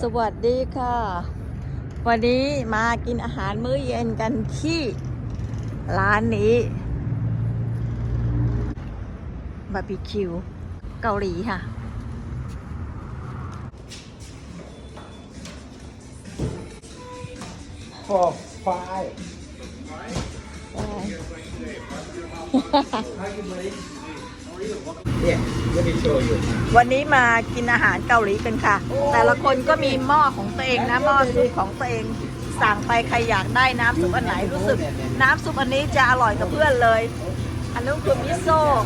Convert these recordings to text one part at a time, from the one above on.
สวัสดีค่ะ วันนี้มากินอาหารมื้อเย็นกันที่ร้านนี้บาร์บีคิวเกาหลีค่ะ for five. วันนี้มากินอาหารเกาหลีกันค่ะ แต่ละคนก็มีหม้อของตัวเองนะหม้อซุปของตัวเอง สั่งไปใครอยากได้น้ำซุปอันไหนรู้สึก น้ำซุปอันนี้จะอร่อยกับเพื่อนเลย อันนู้นคือมิโซะ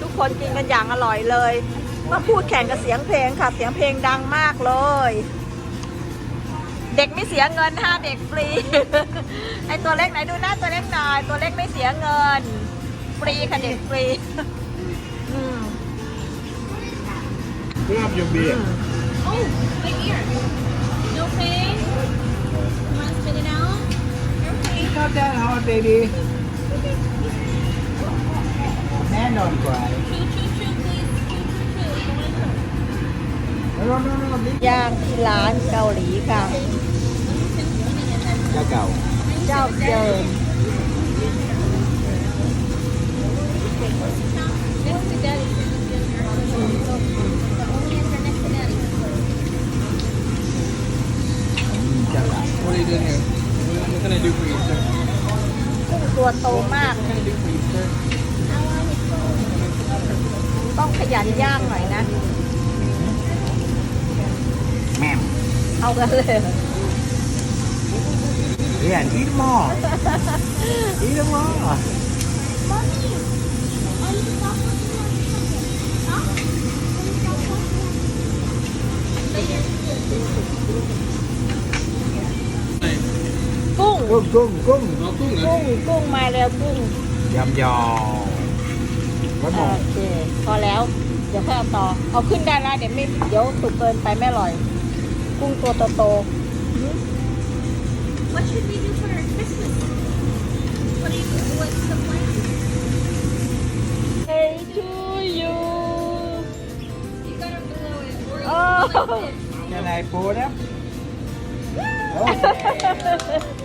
ทุกคนกินกันอย่างอร่อยเลยมาพูดแข่งกับเสียงเพลงค่ะ เสียงเพลงดังมากเลย เด็กไม่เสียเงินห้าเด็กฟรี ไอตัวเล็กไหนดูหน้าตัวเล็กหน่อย ตัวเล็กไม่เสียเงิน ฟรีค่ะเด็กฟรี อืม Grab your beer. Oh, right here. You okay? You want to spit it out? You're okay. It's not that hard, baby. Man, don't cry. Choo choo choo, please. Choo choo choo. You want to No, no, no, no. This ย่างที่ร้านเกาหลีค่ะ Chao cầu. เจ้าเจิม can I do for you, sir? กุ้งตัวโตมาก What can I do for you, sir? ต้องขยันย่างหน่อยนะ Ma'am. เอากันเลย Yeah, eat more. eat them more. Mommy, are you stop Huh? Later. กุ้ง Cung, cung, cung. Nó cũng กุ้งกุ้งมาแล้วกุ้ง Yum, yum. One โอ more. เคพอแล้ว เดี๋ยวค่อยเอาต่อ เอาขึ้นได้แล้วเดี๋ยวไม่เดี๋ยวสุกเกินไปไม่อร่อย กุ้งตัวโต What should we do for Christmas? What do you, what's the plan? ๆ Hey to you You gotta blow it. Or โอ้ Can I pour them? Okay.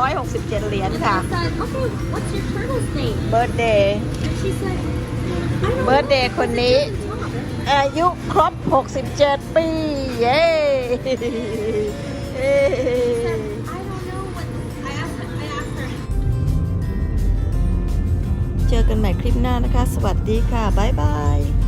167 เหรียญ And ค่ะ I said, okay, what's your turtle's name? เบิร์ d เดย์ And she said, I don't เบิร์ d เดย์คนนี้ know. อายุครบ 67 ปี เย้เย้ I don't know what. I asked her. I asked her. เจอกันใหม่คลิปหน้านะคะ สวัสดีค่ะ บ๊ายบาย